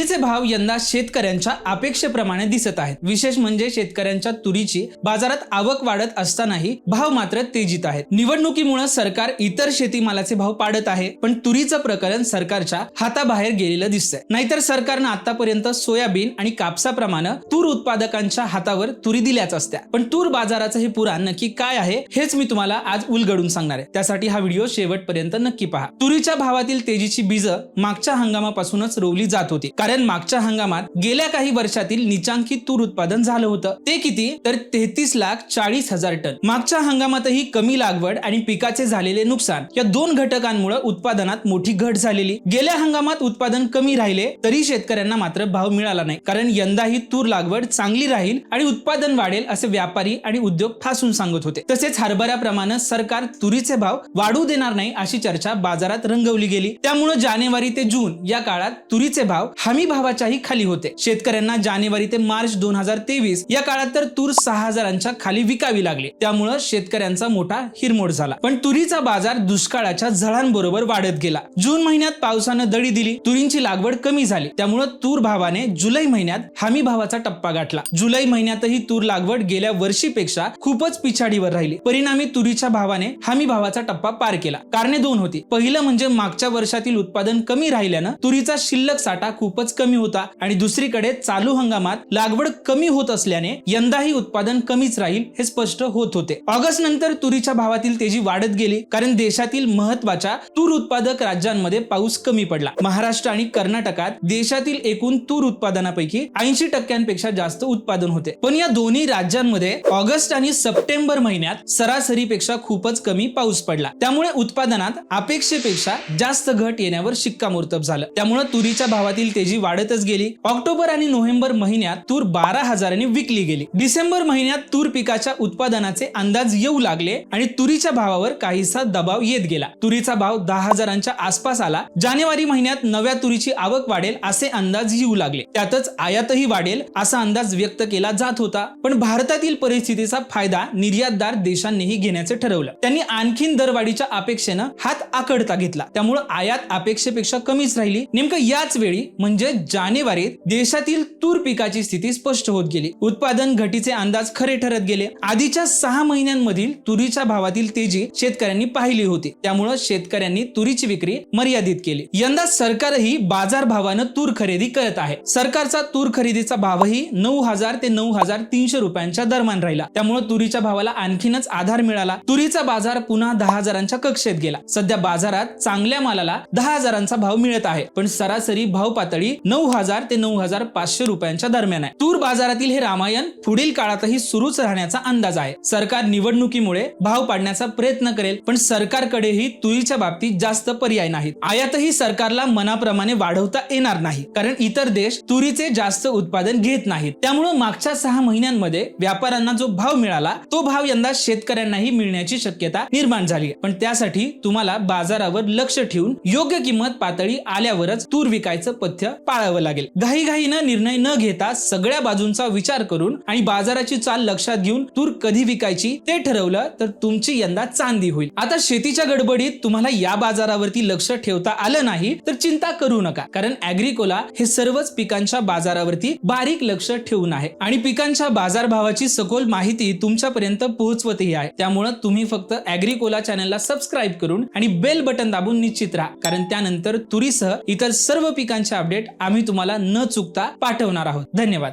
तुरीचे भाव यंदा शेतकऱ्यांच्या अपेक्षेप्रमाणे दिसत आहेत. विशेष म्हणजे शेतकऱ्यांच्या तुरीची बाजारात आवक वाढत असतानाही भाव मात्र तेजीत आहेत. निवडणुकीमुळे सरकार इतर शेतीमालाचे भाव पाडत आहे पण तुरीचं प्रकरण सरकारच्या हाताबाहेर गेलेलं दिसतंय. नाहीतर सरकारनं आतापर्यंत सोयाबीन आणि कापसाप्रमाणे तूर उत्पादकांच्या हातावर तुरी दिल्याच असत्या. पण तूर बाजाराचं हे पुराण नक्की काय आहे हेच मी तुम्हाला आज उलगडून सांगणार आहे. त्यासाठी हा व्हिडिओ शेवटपर्यंत नक्की पहा. तुरीच्या भावातील तेजीची बीज मागच्या हंगामापासूनच रोवली जात होती. कारण कारण मागच्या हंगामात गेल्या काही वर्षातील निचांकी तूर उत्पादन झालं होतं. ते किती? तर तेहतीस लाख चाळीस हजार टन. मागच्या हंगामातही कमी लागवड आणि पिकाचे झालेले नुकसान या दोन घटकांमुळे उत्पादनात मोठी घट झालेली. गेल्या हंगामात उत्पादन कमी राहिले तरी शेतकऱ्यांना मात्र भाव मिळाला नाही. कारण यंदाही तूर लागवड चांगली राहील आणि उत्पादन वाढेल असे व्यापारी आणि उद्योग ठासून सांगत होते. तसेच हरभऱ्याप्रमाणे सरकार तुरीचे भाव वाढू देणार नाही अशी चर्चा बाजारात रंगवली गेली. त्यामुळे जानेवारी ते जून या काळात तुरीचे भाव हमी भावाच्याही खाली होते. शेतकऱ्यांना जानेवारी ते मार्च दोन हजार तेवीस या काळात तर तूर सहा हजारांच्या खाली विकावी लागली. त्यामुळं शेतकऱ्यांचा मोठा हिरमोड झाला. पण तुरीचा बाजार दुष्काळाच्या झळांबरोबर वाढत गेला. जून महिन्यात पावसानं दडी दिली. तुरींची लागवड कमी झाली. त्यामुळं तूर भावाने जुलै महिन्यात हमी भावाचा टप्पा गाठला. जुलै महिन्यातही तूर लागवड गेल्या वर्षीपेक्षा खूपच पिछाडीवर राहिली. परिणामी तुरीच्या भावाने हमी भावाचा टप्पा पार केला. कारणे दोन होती. पहिलं म्हणजे मागच्या वर्षातील उत्पादन कमी राहिल्यानं तुरीचा शिल्लक साठा खूपच कमी होता आणि दुसरीकडे चालू हंगामात लागवड कमी होत असल्याने यंदाही उत्पादन कमीच राहील हे स्पष्ट होत होते. ऑगस्ट नंतर तुरीच्या भावातील तेजी वाढत गेली कारण देशातील महत्त्वाच्या तूर उत्पादक राज्यांमध्ये पाऊस कमी पडला. महाराष्ट्र आणि कर्नाटकात देशातील एकूण तूर उत्पादनापैकी ऐंशी टक्क्यांपेक्षा जास्त उत्पादन होते. पण या दोन्ही राज्यांमध्ये ऑगस्ट आणि सप्टेंबर महिन्यात सरासरीपेक्षा खूपच कमी पाऊस पडला. त्यामुळे उत्पादनात अपेक्षेपेक्षा जास्त घट येण्यावर शिक्कामोर्तब झालं. त्यामुळे तुरीच्या भावातील तेजी वाढतच गेली. ऑक्टोबर आणि नोव्हेंबर महिन्यात तूर बारा हजारांनी विकली गेली. डिसेंबर महिन्यात तूर पिकाच्या उत्पादनाचे अंदाज येऊ लागले आणि तुरीच्या भावावर काहीसा दबाव येत गेला. तुरीचा भाव दहा हजारांच्या आसपास आला. जानेवारी महिन्यात नव्या तुरीची आवक वाढेल असे अंदाज येऊ लागले. त्यातच आयातही वाढेल असा अंदाज व्यक्त केला जात होता. पण भारतातील परिस्थितीचा फायदा निर्यातदार देशांनीही घेण्याचे ठरवलं. त्यांनी आणखीन दरवाढीच्या अपेक्षेनं हात आकडता घेतला. त्यामुळे आयात अपेक्षेपेक्षा कमीच राहिली. नेमकं याच वेळी म्हणजे म्हणजे जानेवारीत देशातील तूर पिकाची स्थिती स्पष्ट होत गेली. उत्पादन घटीचे अंदाज खरे ठरत गेले. आधीच्या सहा महिन्यांमधील तुरीच्या भावातील तेजी शेतकऱ्यांनी पाहिली होती. त्यामुळे शेतकऱ्यांनी तुरीची विक्री मर्यादित केली. यंदा सरकारही बाजार भावानं तूर खरेदी करत आहे. सरकारचा तूर खरेदीचा भावही नऊ हजार ते नऊ हजार तीनशे रुपयांच्या दरम्यान राहिला. त्यामुळे तुरीच्या भावाला आणखीनच आधार मिळाला. तुरीचा बाजार पुन्हा दहा हजारांच्या कक्षेत गेला. सध्या बाजारात चांगल्या मालाला दहा हजारांचा भाव मिळत आहे. पण सरासरी भाव पातळी नऊ हजार ते नऊ हजार पाचशे रुपयांच्या दरम्यान आहे. तूर बाजारातील हे रामायण पुढील काळातही सुरूच राहण्याचा अंदाज आहे. सरकार निवडणुकीमुळे भाव पाडण्याचा प्रयत्न करेल पण सरकारकडेही तुरीच्या बाबतीत जास्त पर्याय नाहीत. आयातही सरकारला मनाप्रमाणे वाढवता येणार नाही कारण इतर देश तुरीचे जास्त उत्पादन घेत नाहीत. त्यामुळे मागच्या सहा महिन्यांमध्ये व्यापाऱ्यांना जो भाव मिळाला तो भाव यंदा शेतकऱ्यांनाही मिळण्याची शक्यता निर्माण झाली पण त्यासाठी तुम्हाला बाजारावर लक्ष ठेवून योग्य किंमत पातळी आल्यावरच तूर विकायचं पथ्य पाळावं लागेल. घाईघाईनं निर्णय न घेता सगळ्या बाजूंचा विचार करून आणि बाजाराची चाल लक्षात घेऊन तूर कधी विकायची ते ठरवलं तर तुमची यंदा चांदी होईल. आता शेतीच्या गडबडीत तुम्हाला या बाजारावरती लक्ष ठेवता आलं नाही तर चिंता करू नका. कारण अॅग्रिकोला हे सर्वच पिकांच्या बाजारावरती बारीक लक्ष ठेवून आहे. आणि पिकांच्या बाजारभावाची सखोल माहिती तुमच्यापर्यंत पोहोचवतही आहे. त्यामुळे तुम्ही फक्त अॅग्रिकोला चॅनलला सबस्क्राईब करून आणि बेल बटन दाबून निश्चित राहा. कारण त्यानंतर तुरीसह इतर सर्व पिकांचे अपडेट आम्ही तुम्हाला न चुकता पाठवणार आहोत. धन्यवाद.